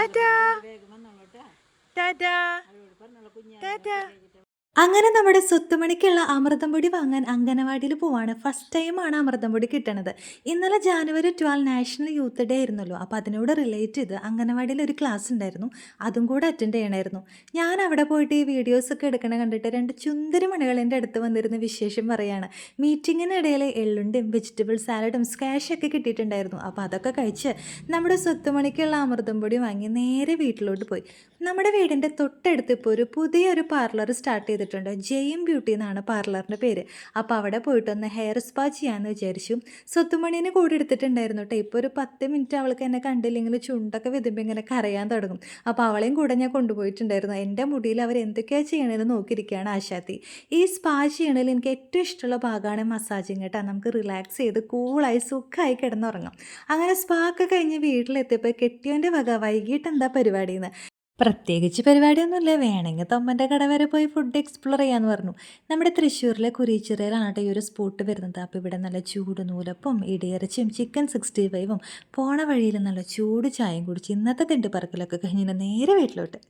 ടാറ്റാ ടാറ്റാ ടാറ്റാ അങ്ങനെ നമ്മുടെ സ്വത്തുമണിക്കുള്ള അമൃതം പൊടി വാങ്ങാൻ അംഗനവാടിയിൽ പോവാണ്. ഫസ്റ്റ് ടൈമാണ് അമൃതം പൊടി കിട്ടണത്. ഇന്നലെ January twelve national youth day ആയിരുന്നല്ലോ. അപ്പോൾ അതിനോട് റിലേറ്റ് ചെയ്ത് അംഗനവാടിയിൽ ഒരു ക്ലാസ് ഉണ്ടായിരുന്നു. അതും കൂടെ അറ്റൻഡ് ചെയ്യണമായിരുന്നു ഞാൻ അവിടെ പോയിട്ട് ഈ വീഡിയോസൊക്കെ എടുക്കണ കണ്ടിട്ട് രണ്ട് ചുന്ദരി മണികളിന്റെ അടുത്ത് വന്നിരുന്ന വിശേഷം പറയാണ്. മീറ്റിങ്ങിനിടയിൽ എള്ളുണ്ടും വെജിറ്റബിൾ സാലഡും സ്ക്വാഷൊക്കെ കിട്ടിയിട്ടുണ്ടായിരുന്നു. അപ്പോൾ അതൊക്കെ കഴിച്ച് നമ്മുടെ സ്വത്തുമണിക്കുള്ള അമൃതം പൊടി വാങ്ങി നേരെ വീട്ടിലോട്ട് പോയി. നമ്മുടെ വീടിന്റെ തൊട്ടടുത്ത് ഇപ്പോൾ ഒരു പുതിയൊരു പാർലർ സ്റ്റാർട്ട് ചെയ്തിട്ടുണ്ട്. ജെയിം ബ്യൂട്ടി എന്നാണ് പാർലറിന്റെ പേര്. അപ്പോൾ അവിടെ പോയിട്ടൊന്ന് ഹെയർ സ്പാ ചെയ്യാമെന്ന് വിചാരിച്ചു. സ്വത്തുമണീനെ കൂടെ എടുത്തിട്ടുണ്ടായിരുന്നു കേട്ടോ ഇപ്പോൾ ഒരു പത്ത് മിനിറ്റ് അവൾക്ക് എന്നെ കണ്ടില്ലെങ്കിൽ ചുണ്ടൊക്കെ വിതുമ്പോൾ ഇങ്ങനെ കരയാൻ തുടങ്ങും. അപ്പോൾ അവളെയും കൂടെ ഞാൻ കൊണ്ടുപോയിട്ടുണ്ടായിരുന്നു. എന്റെ മുടിയിൽ അവർ എന്തൊക്കെയാണ് ചെയ്യണമെന്ന് നോക്കിയിരിക്കുകയാണ് ആശാത്തി. ഈ സ്പാ ചെയ്യണതിൽ എനിക്ക് ഏറ്റവും ഇഷ്ടമുള്ള ഭാഗമാണ് മസാജിങ് കേട്ടോ നമുക്ക് റിലാക്സ് ചെയ്ത് കൂളായി സുഖമായി കിടന്നുറങ്ങാം. അങ്ങനെ സ്പാ ഒക്കെ കഴിഞ്ഞ് വീട്ടിലെത്തിയപ്പോൾ കെട്ടിയവന്റെ വക വൈകിട്ട് എന്താ പരിപാടിയെന്ന് പ്രത്യേകിച്ച് പരിപാടിയൊന്നുമില്ല. വേണമെങ്കിൽ തൊമ്മന്റെ കട വരെ പോയി ഫുഡ് എക്സ്പ്ലോർ ചെയ്യാമെന്ന് പറഞ്ഞു. നമ്മുടെ തൃശ്ശൂരിലെ കുരിച്ചിറയിലാണ് കേട്ടോ ഈ ഒരു സ്പോട്ട് വരുന്നത്. അപ്പോൾ ഇവിടെ നല്ല ചൂട് നൂലപ്പും ഇടിയിറച്ചിയും ചിക്കൻ സിക്സ്റ്റി ഫൈവും പോണ വഴിയിൽ നല്ല ചൂട് ചായയും കുടിച്ച് ഇന്നത്തെ തിണ്ട് പറക്കലൊക്കെ കഴിഞ്ഞ് നേരെ വീട്ടിലോട്ട്.